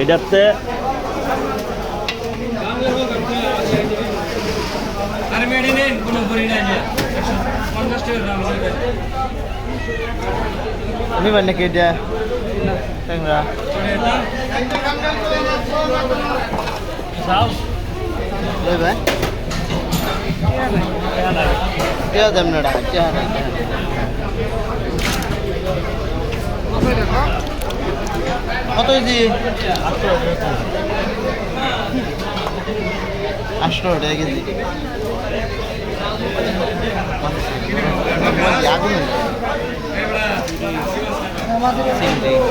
এটাতে আর মেডি নেন কোনো ভরি নাই যে পঞ্চাশ টাকা দাম লাগবে নিবেন নাকি এটা? ট্যাংরা। নেবেন কেয়া দেন না কেয়া নাই কত কেজি। আটশো টাকা কেজি। আগুন